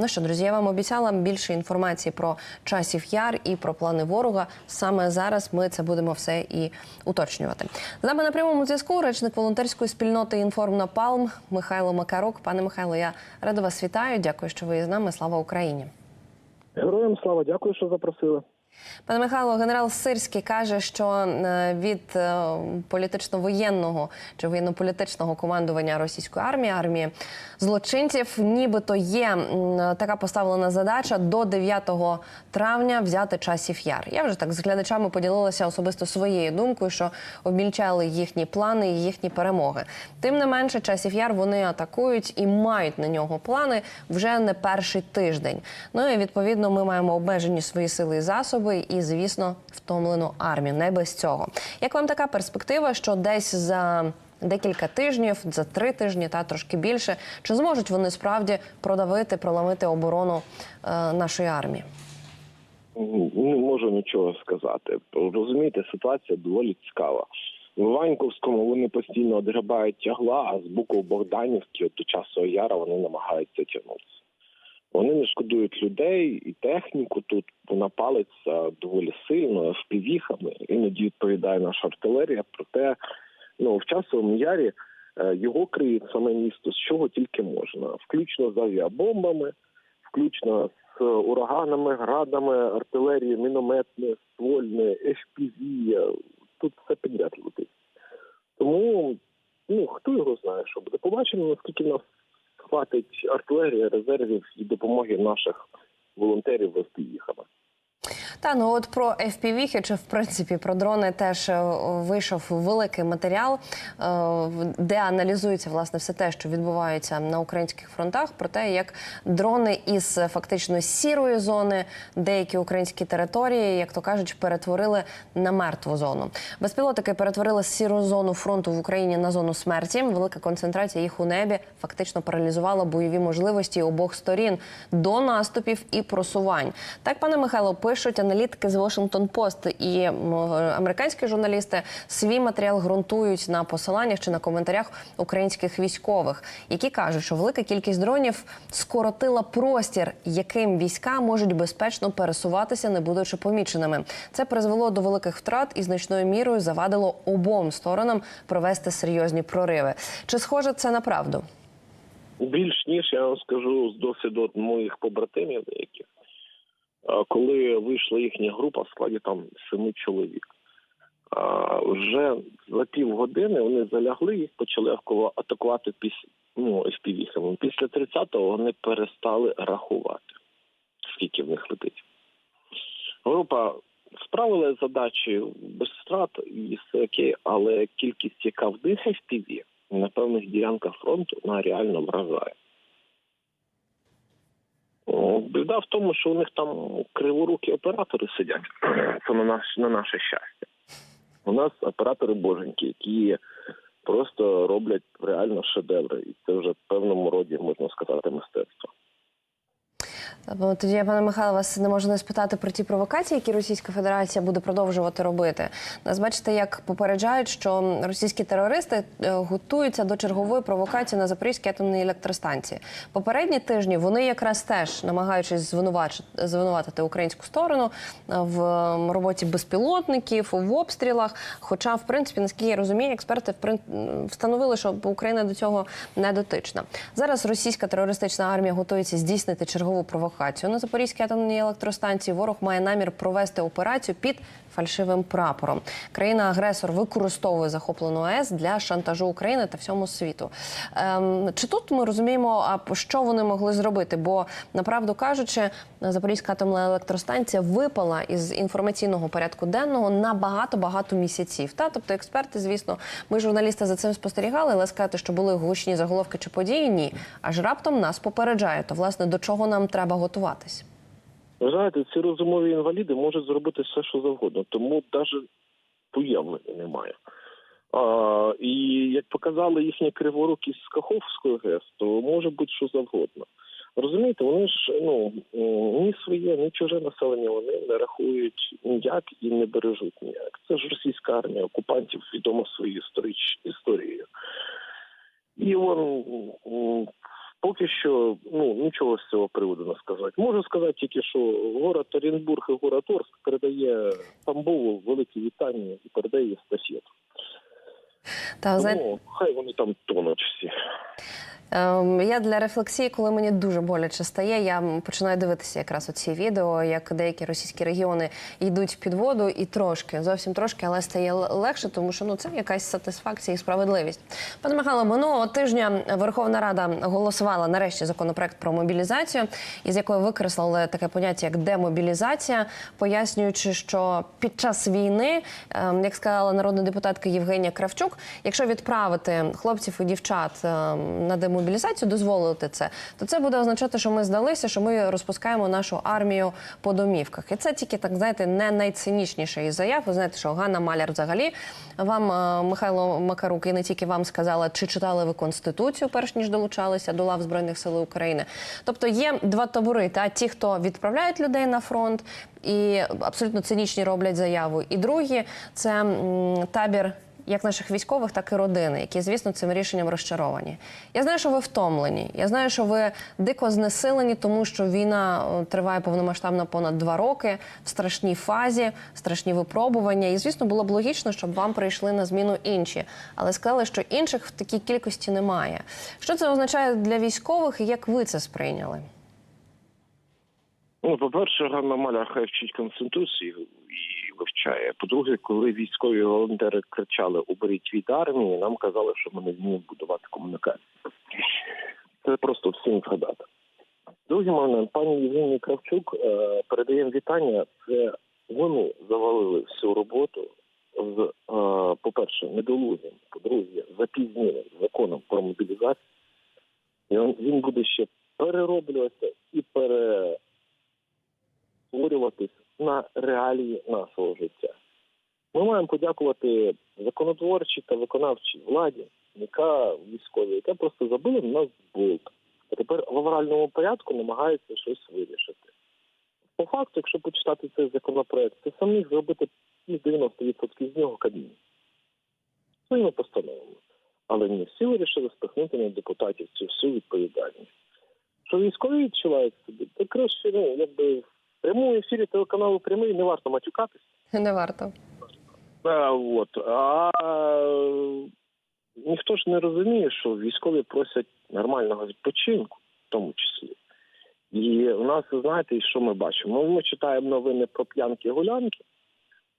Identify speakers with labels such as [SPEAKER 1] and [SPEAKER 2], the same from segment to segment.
[SPEAKER 1] Ну що, друзі, я вам обіцяла більше інформації про часів яр і про плани ворога. Саме зараз ми це будемо все і уточнювати. З нами на прямому зв'язку речник волонтерської спільноти «Інформнапалм» Михайло Макарук. Пане Михайло, я рада вас вітаю. Дякую, що ви з нами. Слава Україні.
[SPEAKER 2] Героям слава, дякую, що запросили.
[SPEAKER 1] Пане Михайло, генерал Сирський каже, що е, від е, політично-воєнного чи воєнно-політичного командування російської армії армії злочинців, нібито є така поставлена задача до 9 травня взяти часів яр. Я вже так з глядачами поділилася особисто своєю думкою, що обмільчали їхні плани і їхні перемоги. Тим не менше, часів яр вони атакують і мають на нього плани вже не перший тиждень. Ну і відповідно ми маємо обмежені свої сили і засоби, і звісно, втомлену армію. Не без цього. Як вам така перспектива, що десь за декілька тижнів, за три тижні та трошки більше, чи зможуть вони справді продавити, проламити оборону е, нашої армії?
[SPEAKER 2] Не можу нічого сказати. Розумієте, ситуація доволі цікава. В Ваньковському вони постійно одгребають тягла, а з боку Богданівки до часу Яра вони намагаються тягнутися. Вони не шкодують людей і техніку тут вона палиться доволі сильно впівіхами. Іноді відповідає наша артилерія. Проте ну в часовому ярі е, його криють саме місто з чого тільки можна, включно з авіабомбами, включно з ураганами, градами, артилерією, мінометне, ствольне, FPV. Тут все підряд летить. Тому ну хто його знає, що буде. Побачимо, наскільки нас хватить артилерії, резервів і допомоги наших волонтерів вести їхами.
[SPEAKER 1] Та ну от про FPV, чи в принципі про дрони теж е, вийшов великий матеріал, е, де аналізується власне все те, що відбувається на українських фронтах, про те, як дрони із е, фактично сірої зони деякі українські території, як то кажуть, перетворили на мертву зону. Безпілотники перетворили сіру зону фронту в Україні на зону смерті. Велика концентрація їх у небі фактично паралізувала бойові можливості обох сторін до наступів і просувань. Так, пане Михайло, пишуть аналітики з Washington Post і американські журналісти свій матеріал ґрунтують на посиланнях чи на коментарях українських військових, які кажуть, що велика кількість дронів скоротила простір, яким війська можуть безпечно пересуватися, не будучи поміченими. Це призвело до великих втрат і значною мірою завадило обом сторонам провести серйозні прориви. Чи схоже це на правду?
[SPEAKER 2] Більш ніж я вам скажу з досвіду моїх побратимів деяких, коли вийшла їхня група в складі там семи чоловік. А, Вже за півгодини вони залягли і почали атакувати після ну, FPV-хами. Після 30-го вони перестали рахувати, скільки в них летить. Група справила задачі без втрат і все окей, але кількість, яка в них FPV, на певних ділянках фронту, вона реально вражає. Біда в тому, що у них там криворукі оператори сидять. Це на наш на наше щастя. У нас оператори боженьки, які просто роблять реально шедеври, і це вже в певному роді можна сказати мистецтво.
[SPEAKER 1] Тоді я, пане Михайло, вас не можу не спитати про ті провокації, які Російська Федерація буде продовжувати робити. Нас бачите, як попереджають, що російські терористи е, готуються до чергової провокації на Запорізькій атомній електростанції. Попередні тижні вони якраз теж намагаючись звинуватити українську сторону е, в роботі безпілотників, в обстрілах. Хоча, в принципі, наскільки я розумію, експерти встановили, що Україна до цього не дотична. Зараз російська терористична армія готується здійснити чергову провокацію на Запорізькій атомній електростанції. Ворог має намір провести операцію під фальшивим прапором. Країна-агресор використовує захоплену АЕС для шантажу України та всьому світу. Ем, чи тут ми розуміємо, а що вони могли зробити? Бо направду кажучи, Запорізька атомна електростанція випала із інформаційного порядку денного на багато багато місяців. Та тобто, експерти, звісно, ми журналісти за цим спостерігали, але сказати, що були гучні заголовки чи події, ні. Аж раптом нас попереджає. То власне до чого нам треба готуватись?
[SPEAKER 2] Ви знаєте, ці розумові інваліди можуть зробити все, що завгодно, тому навіть уявлення немає. А, і як показали їхні криворукість з Каховської ГЕС, то може бути що завгодно. Розумієте, вони ж ну ні своє, ні чуже населення вони не рахують ніяк і не бережуть ніяк. Це ж російська армія окупантів відома своєю історією. І вон м, Поки що ну нічого з цього приводу не сказати. Можу сказати тільки, що город Оренбург і город Орск передає Тамбову великі вітання і передає естафету.
[SPEAKER 1] Та Тому, знаєте,
[SPEAKER 2] хай вони там тонуть всі.
[SPEAKER 1] Ем, Я для рефлексії, коли мені дуже боляче стає, я починаю дивитися якраз оці відео, як деякі російські регіони йдуть під воду і трошки, зовсім трошки, але стає легше, тому що ну це якась сатисфакція і справедливість. Пане Михайло, минулого тижня Верховна Рада голосувала нарешті законопроект про мобілізацію, із якої викреслили таке поняття як демобілізація, пояснюючи, що під час війни, ем, як сказала народна депутатка Євгенія Кравчук, якщо відправити хлопців і дівчат ем, на демобілізацію, дозволити це, то це буде означати, що ми здалися, що ми розпускаємо нашу армію по домівках. І це тільки так знаєте, не найцинічніше із заяв. Ви знаєте, що Ганна Маляр взагалі вам е, Михайло Макарук і не тільки вам сказала, чи читали ви конституцію, перш ніж долучалися до лав збройних сил України. Тобто є два табори: та ті, хто відправляють людей на фронт і абсолютно цинічні роблять заяву, і другі це табір як наших військових, так і родини, які, звісно, цим рішенням розчаровані. Я знаю, що ви втомлені. Я знаю, що ви дико знесилені, тому що війна триває повномасштабно понад два роки в страшній фазі, страшні випробування. І, звісно, було б логічно, щоб вам прийшли на зміну інші. Але сказали, що інших в такій кількості немає. Що це означає для військових і як ви це сприйняли?
[SPEAKER 2] Ну, по-перше, Ганна Маляр хай вчить конституцію і вивчає. По-друге, коли військові волонтери кричали Уберіть від армії, нам казали, що ми не вміємо будувати комунікацію. Це просто всім згадати. Другий момент, пані Євгенії Кравчук е, передаємо вітання. Це вони завалили всю роботу з, е, по-перше, недолугим, по-друге, запізненим законом про мобілізацію. І він, буде ще перероблюватися і пере створюватись на реалії нашого життя. Ми маємо подякувати законотворчій та виконавчій владі, яка військові, яка просто забила на нас болт. А тепер в авральному порядку намагається щось вирішити. По факту, якщо почитати цей законопроект, це сам міг зробити із 90% з нього Кабмін. Своїми постановами. Але ні, всі вирішили спихнути на депутатів цю всю відповідальність. Що військові відчувають собі, то краще, ну, якби в прямому ефірі телеканалу прямий не варто матюкатись.
[SPEAKER 1] Не варто.
[SPEAKER 2] А, от. а ніхто ж не розуміє, що військові просять нормального відпочинку, в тому числі. І у нас, знаєте, що ми бачимо? Ми читаємо новини про п'янки гулянки,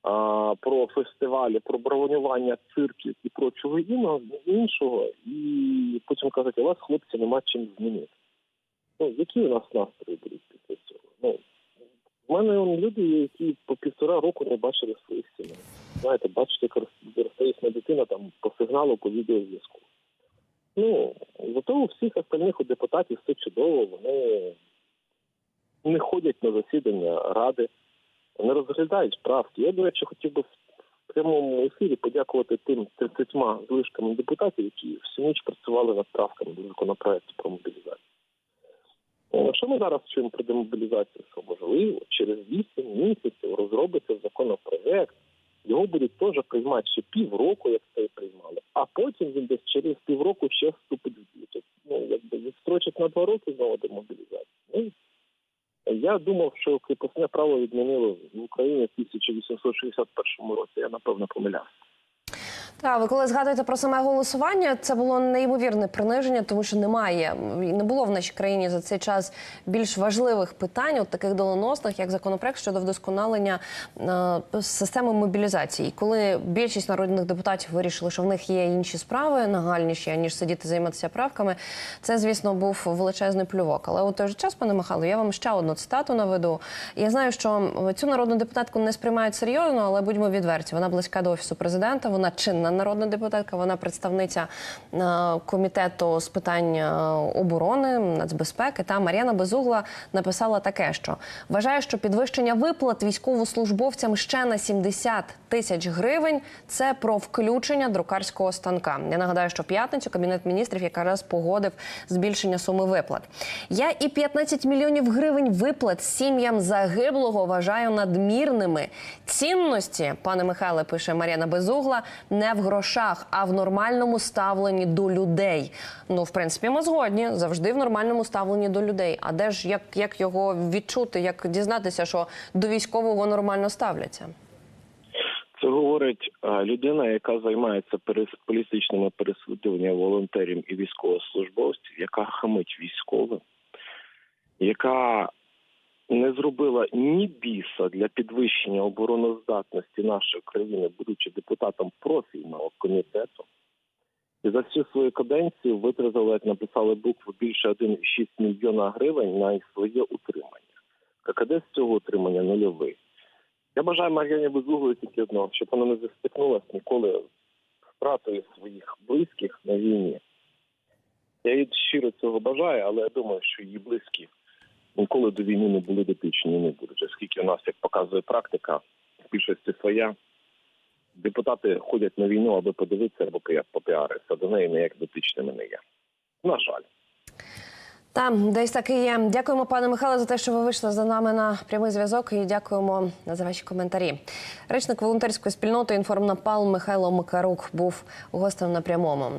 [SPEAKER 2] а, про фестивалі, про бронювання цирків і прочого іного- іншого, і потім кажуть, у вас хлопці нема чим змінити. Ну, які у нас настрої будуть після цього? Ну, мене люди, які по півтора року не бачили своїх сімей. Знаєте, бачите, їхня дитина там по сигналу, по відеозв'язку. Ну, зато у всіх остальних у депутатів все чудово, вони не ходять на засідання ради, не розглядають правки. Я, до речі, хотів би в прямому ефірі подякувати тим 30 злишками депутатів, які всю ніч працювали над правками до законопроекту про мобілізацію. Що ми зараз чуємо про демобілізацію? Що можливо, через 8 місяців розробиться законопроект, його будуть теж приймати ще півроку, як це і приймали, а потім він десь через півроку ще вступить в дію. Тобто, ну, якби відстрочить на два роки знову демобілізацію. Ну, я думав, що кріпосне право відмінили в Україні в 1861 році. Я напевно помилявся.
[SPEAKER 1] Так, ви коли згадуєте про саме голосування, це було неймовірне приниження, тому що немає не було в нашій країні за цей час більш важливих питань, от таких доленосних, як законопроект щодо вдосконалення е, системи мобілізації. Коли більшість народних депутатів вирішили, що в них є інші справи нагальніші, ніж сидіти займатися правками, це звісно був величезний плювок. Але у той же час, пане Михайло, я вам ще одну цитату наведу. Я знаю, що цю народну депутатку не сприймають серйозно, але будьмо відверті. Вона близька до офісу президента. Вона чинна народна депутатка. Вона представниця е, комітету з питань е, оборони, нацбезпеки. Та Мар'яна Безугла написала таке, що вважає, що підвищення виплат військовослужбовцям ще на 70 тисяч гривень це про включення друкарського станка. Я нагадаю, що п'ятницю кабінет міністрів якраз погодив збільшення суми виплат. Я і 15 мільйонів гривень виплат сім'ям загиблого вважаю надмірними. Цінності, пане Михайле, пише Мар'яна Безугла, не в грошах, а в нормальному ставленні до людей. Ну, в принципі, ми згодні завжди в нормальному ставленні до людей. А де ж як, як його відчути, як дізнатися, що до військового нормально ставляться?
[SPEAKER 2] Це говорить е, людина, яка займається перес- політичними переслідуваннями волонтерів і військовослужбовців, яка хамить військовим, яка не зробила ні біса для підвищення обороноздатності нашої країни, будучи депутатом профільного комітету. І за всю свою каденцію витратили, як написали букву, більше 1,6 мільйона гривень на своє утримання. ККД з цього утримання нульовий. Я бажаю Мар'яні Безуглої тільки одного, щоб вона не застикнулася ніколи втратою своїх близьких на війні. Я їй щиро цього бажаю, але я думаю, що її близькі ніколи до війни не були дотичні не будуть. Оскільки у нас, як показує практика, в більшості своя, депутати ходять на війну, аби подивитися або піа- попіаритися, до неї ніяк дотичними не є. На жаль.
[SPEAKER 1] Там десь так і є. Дякуємо, пане Михайло, за те, що ви вийшли за нами на прямий зв'язок. І дякуємо за ваші коментарі. Речник волонтерської спільноти інформнапал Михайло Макарук був гостем на прямому.